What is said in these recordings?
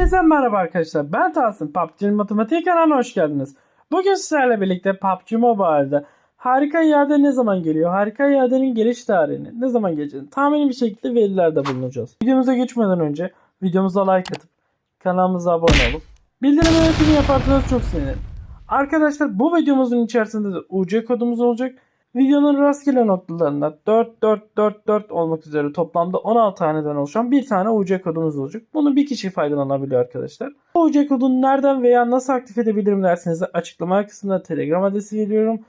Hepinize merhaba arkadaşlar. Ben Tahsin. PUBG Matematik kanalına hoş geldiniz. Bugün sizlerle birlikte PUBG Mobile'da harika iade ne zaman geliyor? Harika iadenin geliş tarihini ne zaman geleceğini tahmini bir şekilde verilerde bulunacağız. Videomuza geçmeden önce videomuza like atıp kanalımıza abone olup bildirim yönetimi yaparsanız çok sevinirim. Arkadaşlar bu videomuzun içerisinde de UC kodumuz olacak. Videonun rastgele noktalarında 4 4 4 4 olmak üzere toplamda 16 taneden oluşan bir tane UC kodumuz olacak. Bunu bir kişi faydalanabiliyor arkadaşlar. Bu UC kodunu nereden veya nasıl aktif edebilirim derseniz de açıklama kısmında Telegram adresi veriyorum.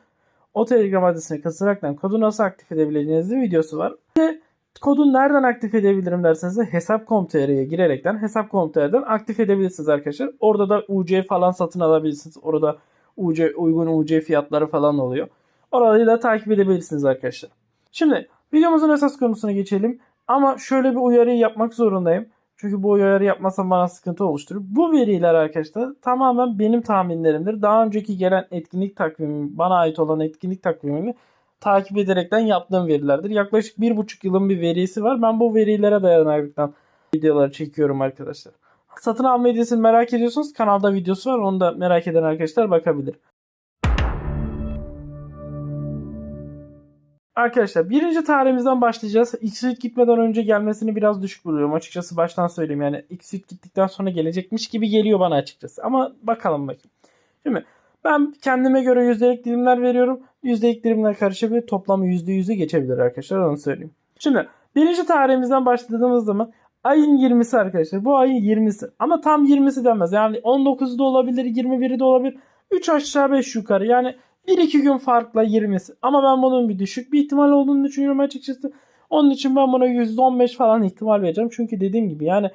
O Telegram adresine katılaraktan kodu nasıl aktif edebileceğinizin videosu var. Ve kodu nereden aktif edebilirim derseniz de hesap.com.tr'ye girerekten hesap.com.tr'den aktif edebilirsiniz arkadaşlar. Orada da UC falan satın alabilirsiniz. Orada UC uygun UC fiyatları falan oluyor. Orayı da takip edebilirsiniz arkadaşlar. Şimdi videomuzun esas konusuna geçelim. Ama şöyle bir uyarıyı yapmak zorundayım. Çünkü bu uyarı yapmasam bana sıkıntı oluşturur. Bu veriler arkadaşlar tamamen benim tahminlerimdir. Daha önceki gelen etkinlik takvimi, bana ait olan etkinlik takvimini takip ederekten yaptığım verilerdir. Yaklaşık bir buçuk yılın bir verisi var. Ben bu verilere dayanaraktan videoları çekiyorum arkadaşlar. Satın alma hediyesini merak ediyorsunuz. Kanalda videosu var. Onu da merak eden arkadaşlar bakabilir. Arkadaşlar birinci tarihimizden başlayacağız. X-Suite gitmeden önce gelmesini biraz düşük buluyorum. Açıkçası baştan söyleyeyim yani X-Suite gittikten sonra gelecekmiş gibi geliyor bana açıkçası. Ama bakalım bakayım. Şimdi ben kendime göre yüzdelik dilimler veriyorum. Yüzdelik dilimler karışabilir. Toplamı %100'ü geçebilir arkadaşlar onu söyleyeyim. Şimdi birinci tarihimizden başladığımız zaman ayın 20'si arkadaşlar. Bu ayın 20'si. Ama tam 20'si denmez. Yani 19'da olabilir, 21'i de olabilir. 3 aşağı 5 yukarı. Yani 1-2 gün farkla 20'si. Ama ben bunun bir düşük bir ihtimal olduğunu düşünüyorum açıkçası. Onun için ben buna %15 falan ihtimal vereceğim. Çünkü dediğim gibi yani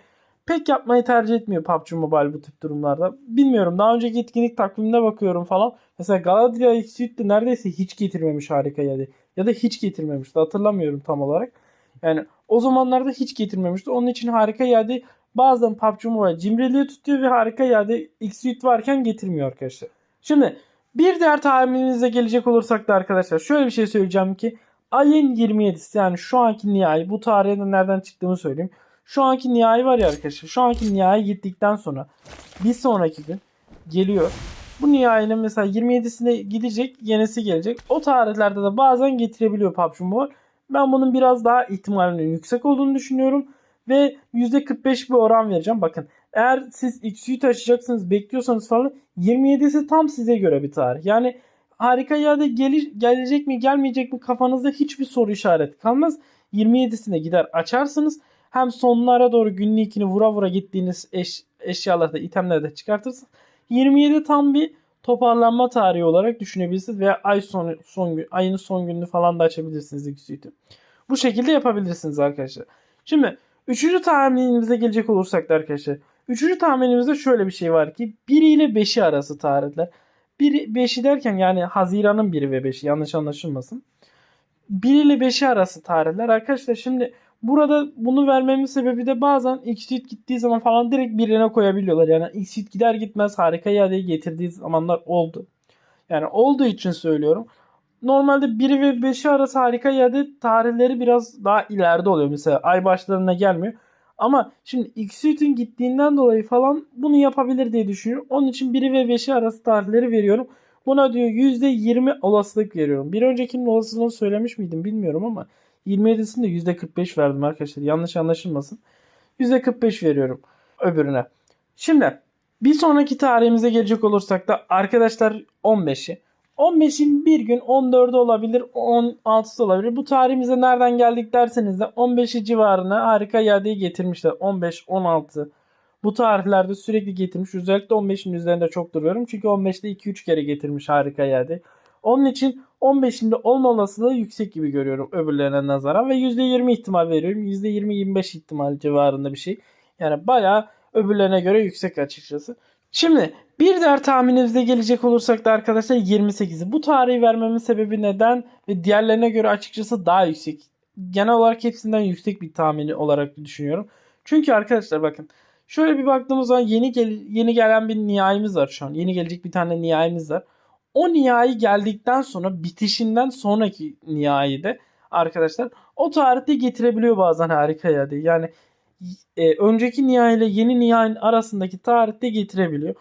pek yapmayı tercih etmiyor PUBG Mobile bu tip durumlarda. Bilmiyorum daha önceki etkinlik takvimine bakıyorum falan. Mesela Galadriel X-Suite'de neredeyse hiç getirmemiş harika yani. Ya da hiç getirmemişti hatırlamıyorum tam olarak. Yani o zamanlarda hiç getirmemişti. Onun için harika yerde bazen PUBG Mobile cimriliği tutuyor ve harika yerde X-Suite varken getirmiyor arkadaşlar. Şimdi bir diğer tahmininize gelecek olursak da arkadaşlar şöyle bir şey söyleyeceğim ki ayın 27'si yani şu anki nihai bu tarihe nereden çıktığımı söyleyeyim. Şu anki nihai var ya arkadaşlar şu anki nihai gittikten sonra bir sonraki gün geliyor. Bu nihayinin mesela 27'sine gidecek yenisi gelecek. O tarihlerde de bazen getirebiliyor PUBG Mobile. Ben bunun biraz daha ihtimalinin yüksek olduğunu düşünüyorum. Ve %45 bir oran vereceğim. Bakın eğer siz X-Suite taşıyacaksınız bekliyorsanız falan 27'si tam size göre bir tarih. Yani harika yerde gelir, gelecek mi gelmeyecek mi kafanızda hiçbir soru işareti kalmaz. 27'sine gider açarsınız. Hem sonlara doğru günlükini vura vura gittiğiniz eş, eşyalarda, itemlerde çıkartırsınız. 27 tam bir toparlanma tarihi olarak düşünebilirsiniz veya ay sonu son gün ayın son gününü falan da açabilirsiniz X-Suite'i. Bu şekilde yapabilirsiniz arkadaşlar. Şimdi üçüncü tahminimize gelecek olursak da arkadaşlar Üçüncü tahminimizde şöyle bir şey var ki 1 ile 5'i arası tarihler. 1 5'i derken yani Haziran'ın 1'i ve 5'i yanlış anlaşılmasın. 1 ile 5'i arası tarihler. Arkadaşlar şimdi burada bunu vermemin sebebi de bazen Xsuite gittiği zaman falan direkt birine koyabiliyorlar. Yani Xsuite gider gitmez harika iadeyi getirdiği zamanlar oldu. Yani olduğu için söylüyorum. Normalde 1 ve 5'i arası harika iade tarihleri biraz daha ileride oluyor. Mesela ay başlarına gelmiyor. Ama şimdi X-Suite'in gittiğinden dolayı falan bunu yapabilir diye düşünüyorum. Onun için 1'i ve 5'i arası tarihleri veriyorum. Buna diyor %20 olasılık veriyorum. Bir öncekinin olasılığını söylemiş miydim bilmiyorum ama 27'sinde %45 verdim arkadaşlar. Yanlış anlaşılmasın. %45 veriyorum öbürüne. Şimdi bir sonraki tarihimize gelecek olursak da arkadaşlar 15'i. 15'in bir gün 14'ü olabilir, 16'sı olabilir. Bu tarihimize nereden geldik derseniz de 15'i civarına harika iadeyi getirmişler. 15, 16 bu tarihlerde sürekli getirmiş. Özellikle 15'in üzerinde çok duruyorum. Çünkü 15'te 2-3 kere getirmiş harika iade. Onun için 15'inde olma olasılığı yüksek gibi görüyorum öbürlerine nazaran ve %20 ihtimal veriyorum. %20-25 ihtimal civarında bir şey. Yani bayağı öbürlerine göre yüksek açıkçası. Şimdi bir diğer tahminimize gelecek olursak da arkadaşlar 28'i. Bu tarihi vermemin sebebi neden ve diğerlerine göre açıkçası daha yüksek. Genel olarak hepsinden yüksek bir tahmini olarak düşünüyorum. Çünkü arkadaşlar bakın şöyle bir baktığımız zaman yeni gel yeni gelen bir nihayimiz var şu an. Yeni gelecek bir tane nihayimiz var. O nihai geldikten sonra bitişinden sonraki nihai de arkadaşlar o tarihte getirebiliyor bazen harika yani. Yani e, önceki nihai ile yeni nihai arasındaki tarihte getirebiliyor.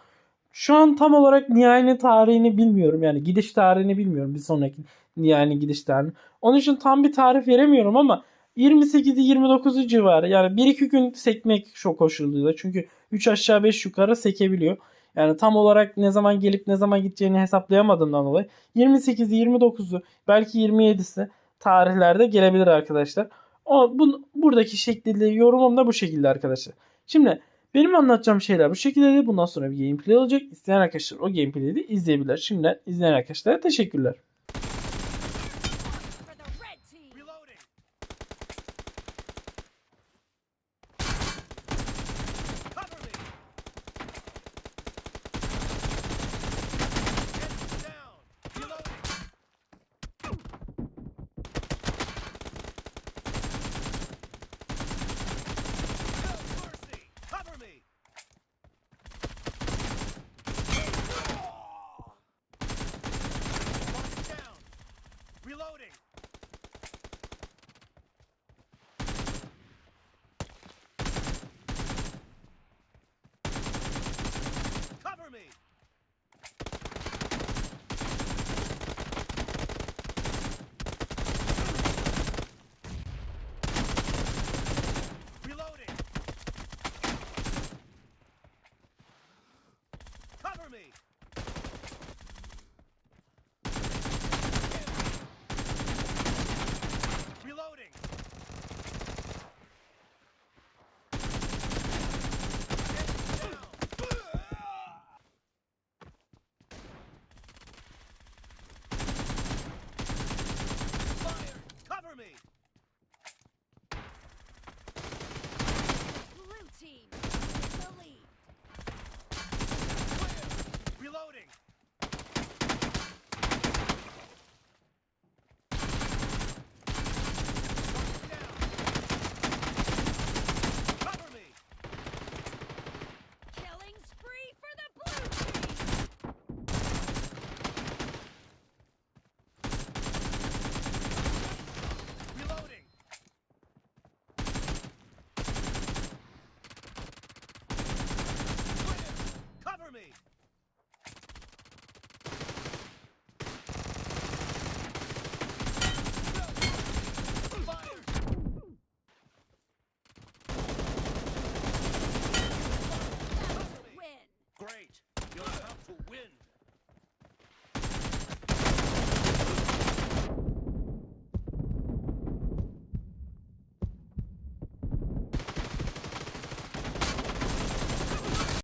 Şu an tam olarak nihai'nin tarihini bilmiyorum. Yani gidiş tarihini bilmiyorum. Bir sonraki nihai'nin gidiş tarihini. Onun için tam bir tarih veremiyorum ama 28'i 29'u civarı. Yani 1-2 gün sekmek çok koşuluyla. Çünkü 3 aşağı 5 yukarı sekebiliyor. Yani tam olarak ne zaman gelip ne zaman gideceğini hesaplayamadığımdan dolayı 28'i 29'u belki 27'si tarihlerde gelebilir arkadaşlar. O bu, buradaki şekilde yorumum da bu şekilde arkadaşlar. Şimdi benim anlatacağım şeyler bu şekilde. Bundan sonra bir gameplay olacak. İsteyen arkadaşlar o gameplay'i de izleyebilir. Şimdi izleyen arkadaşlara teşekkürler. cover me!